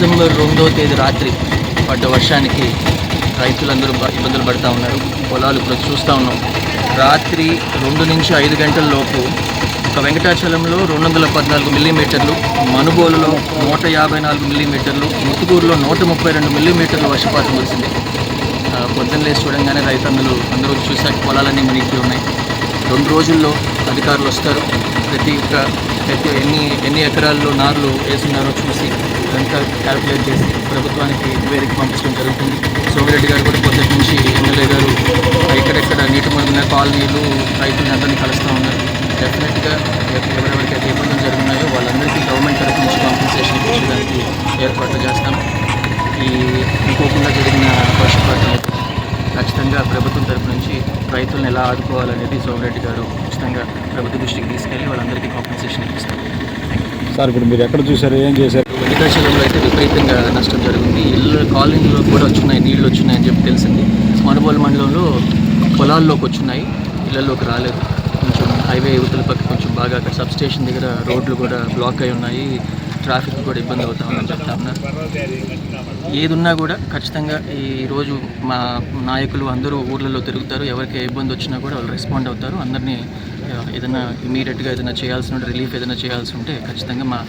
December రెండో తేదీ రాత్రి పడ్డ వర్షానికి రైతులందరూ ఇబ్బందులు పడుతూ ఉన్నారు. పొలాలు ఇప్పుడు చూస్తూ ఉన్నాం. రాత్రి రెండు నుంచి ఐదు గంటల లోపు ఒక వెంకటాచలంలో రెండు వందల పద్నాలుగు మిల్లీమీటర్లు మనుబోలులో నూట యాభై నాలుగు మిల్లీమీటర్లు ముత్తుకూరులో నూట ముప్పై రెండు మిల్లీమీటర్ల వర్షపాతం వచ్చింది పొద్దున్న లేచి చూడంగానే రైతన్నులు అందరూ చూశాక పొలాలన్నీ మునిగి ఉన్నాయి. రెండు రోజుల్లో అధికారులు వస్తారు. ప్రతి ఒక్క ప్రతి ఎన్ని ఎన్ని ఎకరాల్లో నార్లు వేస్తున్నారో చూసి కనుక క్యాల్కులేట్ చేసి ప్రభుత్వానికి వేరికి పంపించడం జరుగుతుంది. సోమిరెడ్డి గారు కూడా పొద్దుటి నుంచి ఎమ్మెల్యే గారు ఎక్కడెక్కడ నీటి మునిగిన కాలనీలు రైతులను అందరినీ కలుస్తూ ఉన్నారు. డెఫినెట్గా ఎవరెవరికైతే ఇబ్బందులు జరుగుతున్నాయో వాళ్ళందరికీ గవర్నమెంట్ తరఫు నుంచి కాంపెన్సేషన్ ఇచ్చేదానికి ఏర్పాట్లు చేస్తాం. ఈ అనుకోకుండా జరిగిన వర్షపాతం ఖచ్చితంగా ప్రభుత్వం తరపు నుంచి రైతులను ఎలా ఆదుకోవాలనేది సోమిరెడ్డి గారు ఖచ్చితంగా ప్రభుత్వ దృష్టికి తీసుకెళ్ళి వాళ్ళందరికీ కాంపెన్సేషన్ ఇప్పిస్తారు. సార్ ఇప్పుడు మీరు ఎక్కడ చూసారు ఏం చేశారు? వెంకటాచలంలో అయితే విపరీతంగా నష్టం జరిగింది. ఇల్లు కాలనీలో కూడా వచ్చినాయి నీళ్ళు వచ్చినాయని చెప్పి తెలిసింది. మనుబోలు మండలంలో పొలాల్లోకి వచ్చినాయి ఇళ్ళలోకి రాలేదు. కొంచెం హైవే యువతల పక్క కొంచెం బాగా అక్కడ సబ్ స్టేషన్ దగ్గర రోడ్లు కూడా బ్లాక్ అయి ఉన్నాయి. ట్రాఫిక్ కూడా ఇబ్బంది అవుతా ఉందని చెప్తా ఉన్నారు. కూడా ఖచ్చితంగా ఈ రోజు మా నాయకులు అందరూ ఊర్లలో తిరుగుతారు. ఎవరికి ఏ ఇబ్బంది వచ్చినా కూడా వాళ్ళు రెస్పాండ్ అవుతారు. అందరినీ ఏదైనా ఇమీడియట్గా ఏదైనా చేయాల్సి ఉంటే రిలీఫ్ ఏదైనా చేయాల్సి ఉంటే ఖచ్చితంగా మా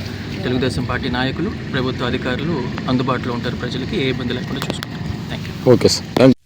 తెలుగుదేశం పార్టీ నాయకులు ప్రభుత్వ అధికారులు అందుబాటులో ఉంటారు ప్రజలకి. ఏ ఇబ్బంది లేకుండా చూసుకుంటారు. Thank you okay sir